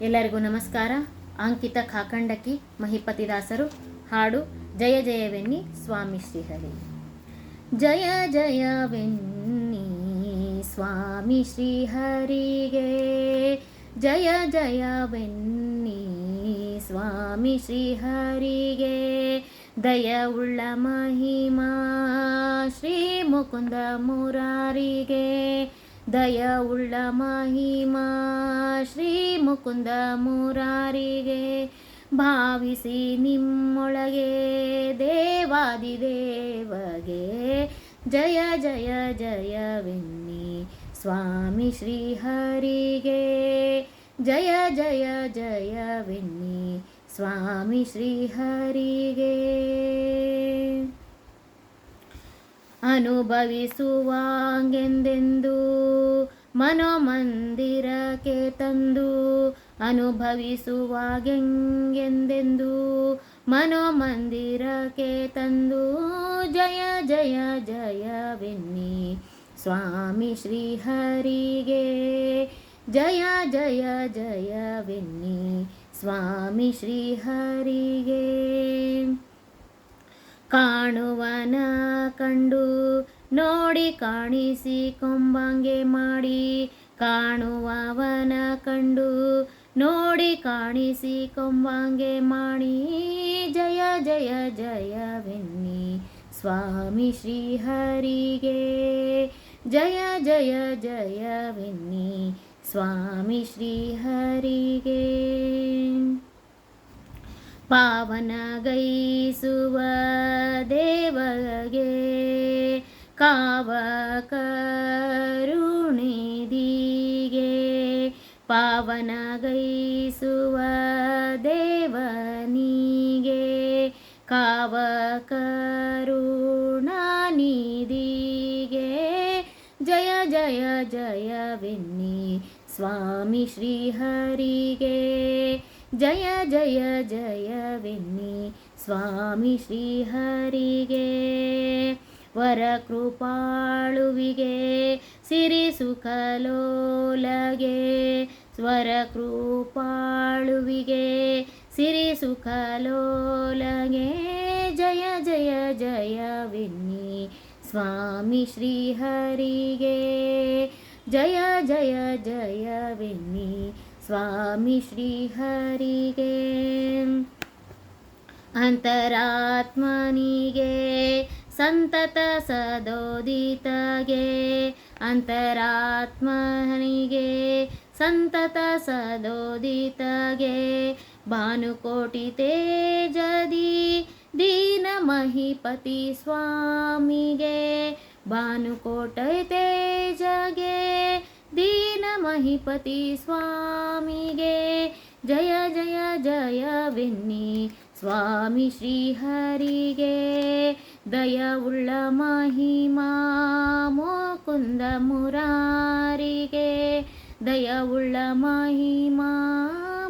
ಎಲ್ಲರಿಗೂ ನಮಸ್ಕಾರ. ಅಂಕಿತ ಮಹಿಪತಿ ಮಹಿಪತಿದಾಸರು ಹಾಡು ಜಯ ಜಯವೆನ್ನಿ ಸ್ವಾಮಿ ಶ್ರೀಹರಿ. ಜಯ ಜಯವೆನ್ನಿ ಸ್ವಾಮಿ ಶ್ರೀಹರಿಗೆ. ಜಯ ಜಯವೆನ್ನಿ ಸ್ವಾಮಿ ಶ್ರೀಹರಿಗೆ. ದಯವುಳ್ಳ ಮಹಿಮಾ ಶ್ರೀ ಮುಕುಂದ ಮುರಾರಿಗೆ. ದಯವುಳ್ಳ ಮಹಿಮಾ ಮುಕುಂದ ಮುರಾರಿಗೆ ಭಾವಿಸಿ ನಿಮ್ಮೊಳಗೆ ದೇವಾದಿದೇವಗೆ ಜಯ ಜಯ ಜಯವೆನ್ನಿ ಸ್ವಾಮಿ ಶ್ರೀಹರಿಗೆ ಜಯ ಜಯ ಜಯವೆನ್ನಿ ಸ್ವಾಮಿ ಶ್ರೀಹರಿಗೆ. ಅನುಭವಿಸುವಾಗೆಂದೆಂದು ಮನೋಮಂದಿರಕ್ಕೆ ತಂದು ಅನುಭವಿಸುವಾಗೆಂಗೆಂದೆಂದು ಮನೋಮಂದಿರಕ್ಕೆ ತಂದು ಜಯ ಜಯ ಜಯವೆನ್ನಿ ಸ್ವಾಮಿ ಶ್ರೀಹರಿಗೆ ಜಯ ಜಯ ಜಯವೆನ್ನಿ ಸ್ವಾಮಿ ಶ್ರೀಹರಿಗೆ ಕಾಣುವನ ಕಂಡು ನೋಡಿ ಕಾಣಿಸಿ ಕೊಂಬಂಗೆ ಮಾಡಿ ಕಾಣುವವನ ಕಂಡು ನೋಡಿ ಕಾಣಿಸಿ ಕೊಂಬಂಗೆ ಮಾಡಿ ಜಯ ಜಯ ಜಯವೆನ್ನಿ ಸ್ವಾಮಿ ಶ್ರೀಹರಿಗೆ. ಜಯ ಜಯ ಜಯವೆನ್ನಿ ಸ್ವಾಮಿ ಶ್ರೀಹರಿಗೆ. ಪಾವನಗೈಸುವ ದೇವಗೆ ಕಾವ ಕರುಣಿದಿಗೆ ಪಾವನಗೈಸುವ ದೇವನಿಗೆ ಕಾವ ಕರುಣಾನಿದಿಗೆ ಜಯ ಜಯ ಜಯವೆನ್ನಿ ಸ್ವಾಮಿ ಶ್ರೀಹರಿಗೆ. ಜಯ ಜಯ ಜಯವೆನ್ನಿ ಸ್ವಾಮಿ ಶ್ರೀಹರಿಗೆ. ವರ ಕೃಪಾಳುವಿಗೆ ಸಿರಿ ಸುಖಲೋಲಗೆ, ಸ್ವರ ಕೃಪಾಳುವಿಗೆ. ಸಿರಿ ಸುಖಲೋಲಗೆ, ಜಯ ಜಯ ಜಯ, ವಿನ್ನಿ ಸ್ವಾಮಿ ಶ್ರೀಹರಿಗೆ. ಜಯ ಜಯ ಜಯ, ವಿನ್ನಿ ಸ್ವಾಮಿ ಶ್ರೀಹರಿಗೆ. ಅಂತರಾತ್ಮನಿಗೆ, ಸಂತತ ಸದೋದಿತಗೆ. ಅಂತರಾತ್ಮನಿಗೆ ಸಂತತ ಸದೋದಿತಗೆ ಭಾನುಕೋಟಿ ತೇಜದಿ ದೀನ ಮಹಿಪತಿ ಸ್ವಾಮಿಗೆ ಭಾನುಕೋಟೆ ತೇಜಗೆ ದೀನ ಮಹಿಪತಿ ಸ್ವಾಮಿಗೆ ಜಯ ಜಯ ಜಯವೆನ್ನಿ ಸ್ವಾಮಿ ಶ್ರೀಹರಿಗೆ ದಯವುಳ್ಳ ಮಹಿಮಾ, ಮೋಕುಂದ ಮುರಾರಿಗೆ ದಯವುಳ್ಳ ಮಹಿಮಾ,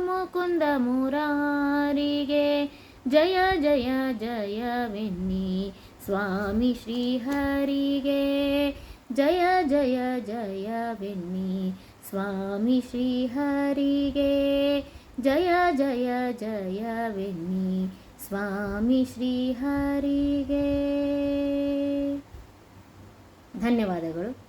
ಮುಕುಂದ ಮುರಾರಿಗೆ ಜಯ ಜಯ ಜಯವೆನ್ನಿ ಸ್ವಾಮಿ ಶ್ರೀಹರಿಗೆ ಜಯ ಜಯ ಜಯ ಜಯವೆನ್ನಿ ಸ್ವಾಮಿ ಶ್ರೀಹರಿಗೆ ಜಯ ಜಯ ಜಯ ವೆನ್ನಿ ಸ್ವಾಮಿ ಶ್ರೀಹರಿಗೆ ಧನ್ಯವಾದಗಳು.